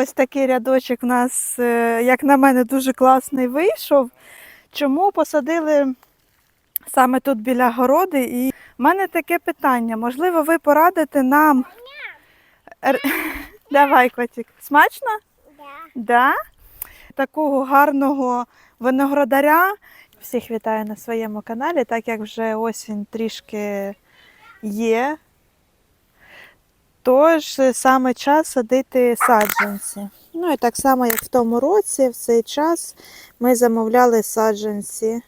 Ось такий рядочок у нас, е, як на мене, дуже класний вийшов. Чому посадили саме тут біля городи? І в мене таке питання. Можливо, ви порадите нам. Давай, котик. Смачно? Да. Да? Такого гарного виноградаря. Всіх вітаю на своєму каналі, так як вже осінь трішки є. Тож саме час садити саджанці. Ну і так само, як в тому році, в цей час ми замовляли саджанці.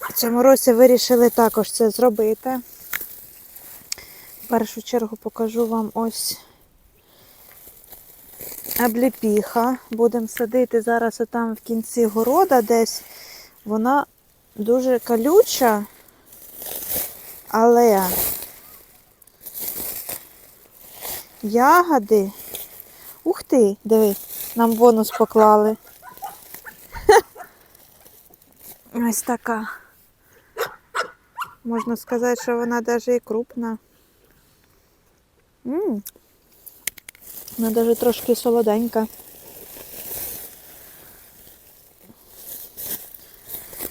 В цьому році вирішили також це зробити. В першу чергу покажу вам ось обліпіха. Будемо садити зараз отам в кінці города десь. Вона дуже колюча, але ягоди. Ух ти, диви, нам бонус поклали. Ось така. Можна сказати, що вона навіть і крупна. М, вона навіть трошки солоденька.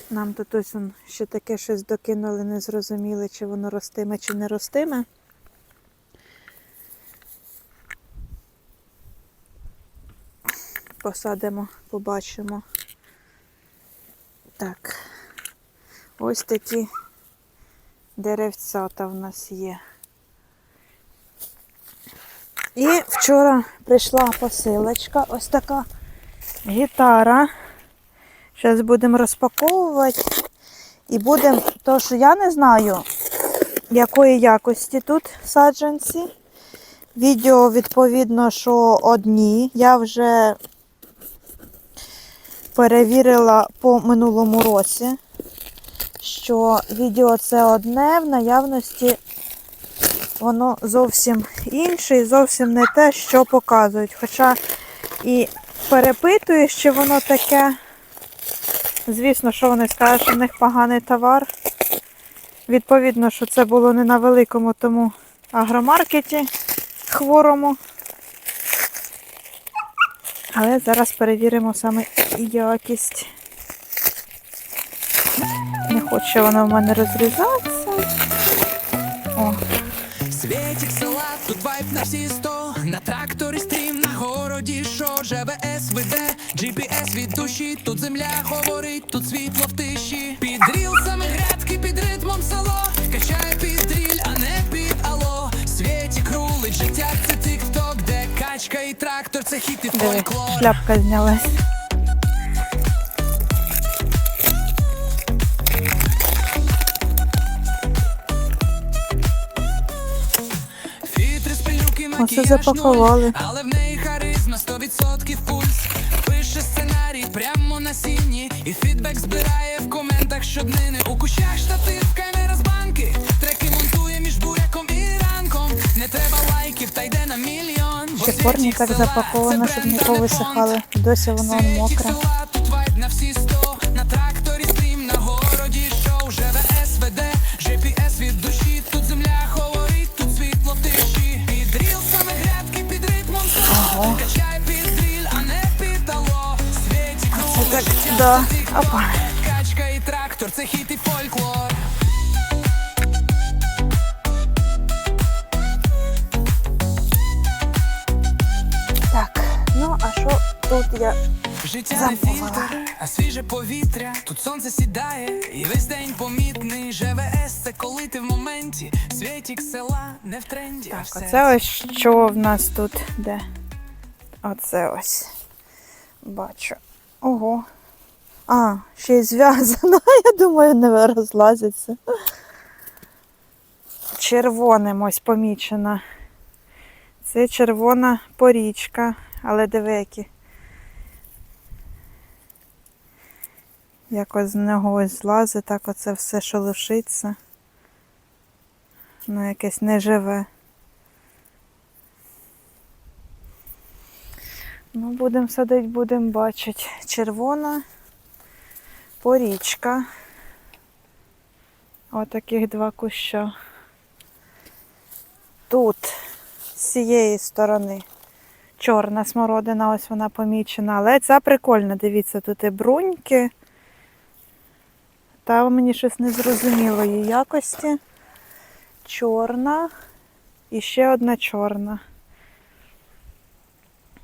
Нам тут ось ще таке щось докинули, не зрозуміли, чи воно ростиме, чи не ростиме. Посадимо, побачимо. Так. Ось такі деревцята в нас є. І вчора прийшла посилочка, ось така гітара. Зараз будемо розпаковувати. І будемо, то що я не знаю, якої якості тут саджанці. Відео, відповідно, що одні. Я вже перевірила по минулому році, що відео це одне, в наявності воно зовсім інше і зовсім не те, що показують. Хоча і перепитуєш, чи воно таке. Звісно, що вони скажуть, що в них поганий товар. Відповідно, що це було не на великому тому агромаркеті хворому. Але зараз перевіримо саме якість. Не хоче вона в мене розрізатися. О, Світік села, тут вайб на всі сто. На тракторі стрім, на городі шо ЖВС веде, GPS від душі, тут земля говорить, тут світло в тиші. Під рілсами грядки, під ритмом село. Качає під дріль, а не під алло Світік рулить, життя де і трактор, це хіт і диви, фольклор шляпка знялась. Фітри з пилюки Оце макіяж запакували. але в неї харизма 100% пульс. Пише сценарій прямо на сіні, і фідбек збирає в коментах щоднини. У кущах штатив, ритмом село Качає під дріль, а не під алло. Світі Це так, да. Опа. Життя не фільтр, а свіже повітря. Тут сонце сідає, і весь день помітний. ЖВС це коли ти в моменті. Світік села не в тренді. Так, оце ось що в нас тут де. Оце ось. Бачу. Ого. А, ще й зв'язана. Я думаю, не розлазиться. Червоним ось помічена. Це червона порічка, але диви які. Якось з нього ось злазить, так оце все шелушиться. Ну, якесь неживе. Ну, будемо садити, будемо бачити. Червона порічка. Отаких два куща. Тут, з цієї сторони, чорна смородина, ось вона помічена. Але ця прикольна, дивіться, тут і бруньки. Та мені щось не зрозуміло її якості. Чорна і ще одна чорна.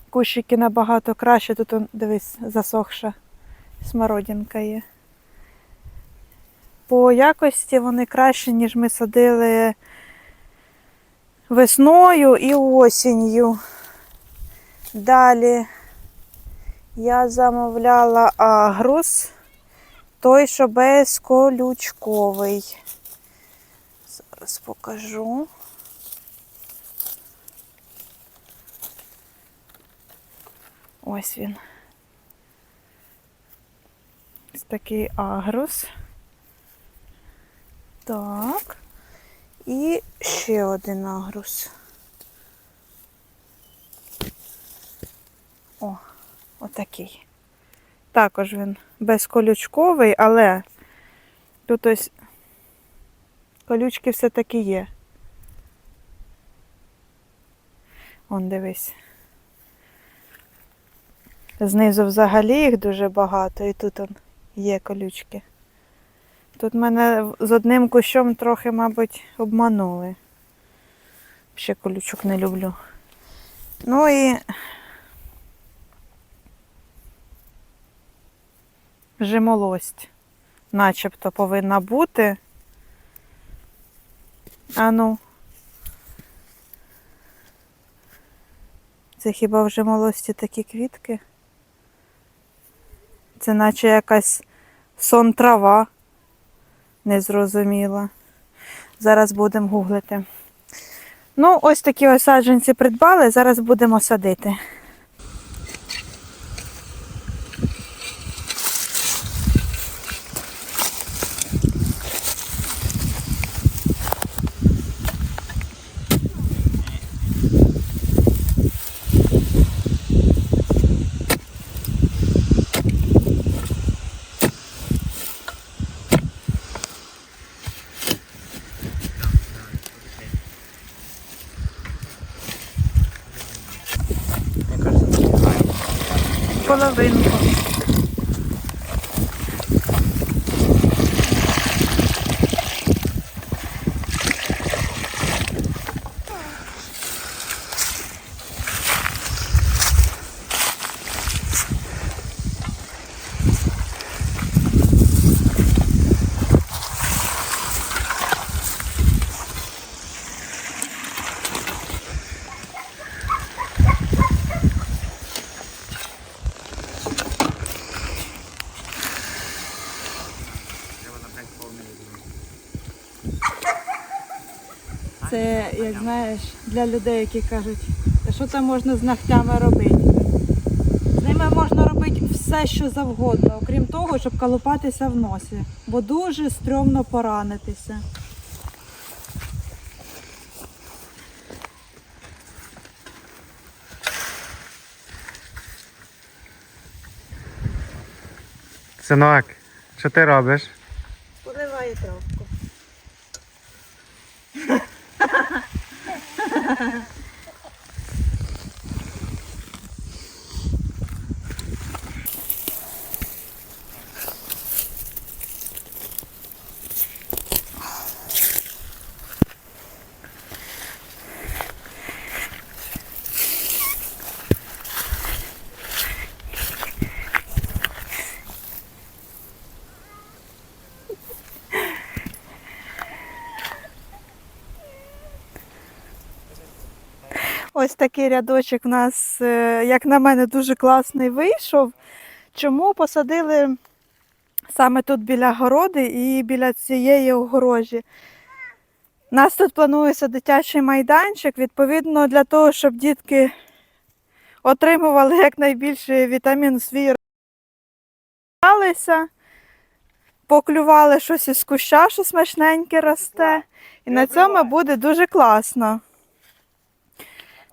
Кущики набагато краще. Тут, дивись, засохша смородинка є. По якості вони краще, ніж ми садили весною і осінню. Далі я замовляла агрус, той, що безколючковий. Зараз покажу. Ось він. Ось такий агрус. Так. І ще один агрус. О, отакий. Також він безколючковий, але тут ось колючки все-таки є. Он дивись. Знизу взагалі їх дуже багато, і тут он є колючки. Тут мене з одним кущом трохи, мабуть, обманули. Ще колючок не люблю. Ну і жимолость начебто повинна бути. А ну. Це хіба в жимолості такі квітки? Це наче якась сон трава. Незрозуміла. Зараз будемо гуглити. Ну, ось такі ось саджанці придбали, зараз будемо садити. I love it. Це, як знаєш, для людей, які кажуть, що там можна з ногтями робити. З ними можна робити все, що завгодно, окрім того, щоб колупатися в носі, бо дуже стрьомно поранитися. Синок, що ти робиш? Ось такий рядочок у нас, е, як на мене, дуже класний вийшов. Чому посадили саме тут біля городи і біля цієї огорожі? У нас тут планується дитячий майданчик, відповідно, для того, щоб дітки отримували якнайбільше вітамін свій, розмалися, поклювали щось із куща, що смачненьке росте. І на цьому буде дуже класно.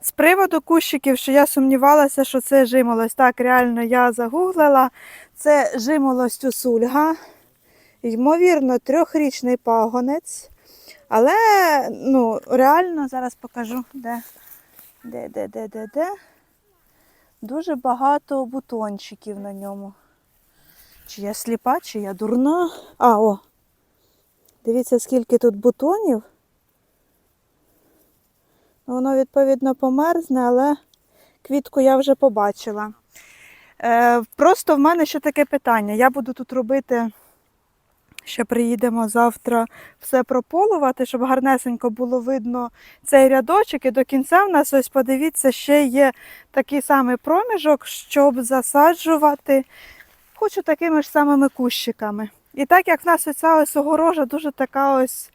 З приводу кущиків, що я сумнівалася, що це жимолость. Так, реально я загуглила. Це жимолость усульга. Ймовірно, трьохрічний пагонець. Але ну, реально зараз покажу, де, де, де, де, де, де. Дуже багато бутончиків на ньому. Чи я сліпа, чи я дурна. А, о! Дивіться, скільки тут бутонів. Воно, відповідно, померзне, але квітку я вже побачила. Е, просто в мене ще таке питання. Я буду тут робити, ще приїдемо завтра все прополувати, щоб гарнесенько було видно цей рядочок. І до кінця в нас, ось подивіться, ще є такий самий проміжок, щоб засаджувати. Хочу такими ж самими кущиками. І так як в нас оця ось огорожа дуже така ось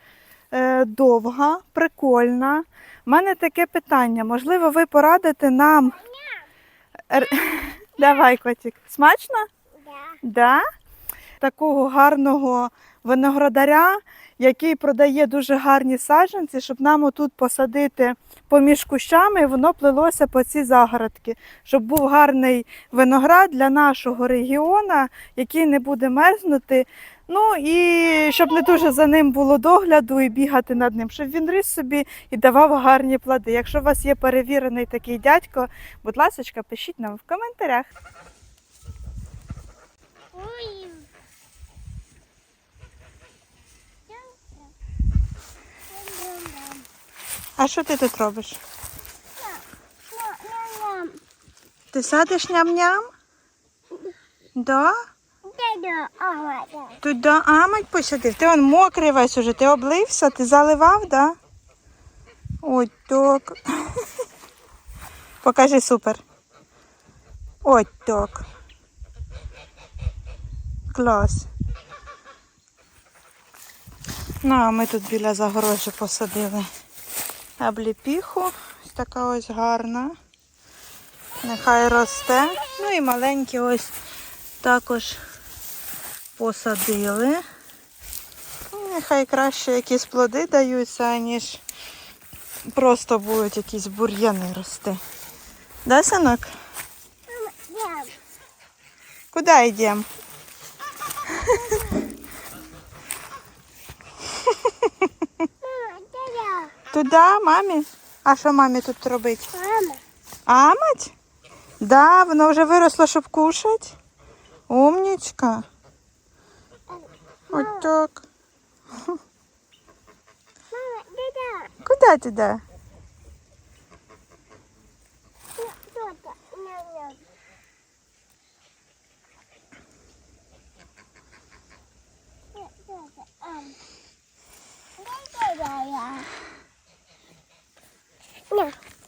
довга, прикольна. У мене таке питання. Можливо, ви порадите нам. Давай, котик. Смачно? Да. Такого гарного виноградаря, який продає дуже гарні саджанці, щоб нам отут посадити поміж кущами, і воно плелося по ці загородки, щоб був гарний виноград для нашого регіону, який не буде мерзнути. Ну і щоб не дуже за ним було догляду і бігати над ним, щоб він ріс собі і давав гарні плоди. Якщо у вас є перевірений такий дядько, будь ласка, пишіть нам в коментарях. Ой. А що ти тут робиш? Ти садиш ням-ням? Да? Тут да, амать посадив. Ти он мокрий весь уже, ти облився, ти заливав, да? Ой, так. Покажи супер. Ой, так. Клас. Ну, а ми тут біля загорожі посадили обліпіху. Ось така ось гарна. Нехай росте. Ну і маленькі ось також посадили. Ну, Нехай краще якісь плоди даються, ніж просто будуть якісь бур'яни рости. Да, синок? Куди йдемо? Туди, мамі? А що мамі тут робить? Амать? Да, воно вже виросло, щоб кушати. Умнічка. Вот так. Мама, туда. Куда туда? Yeah.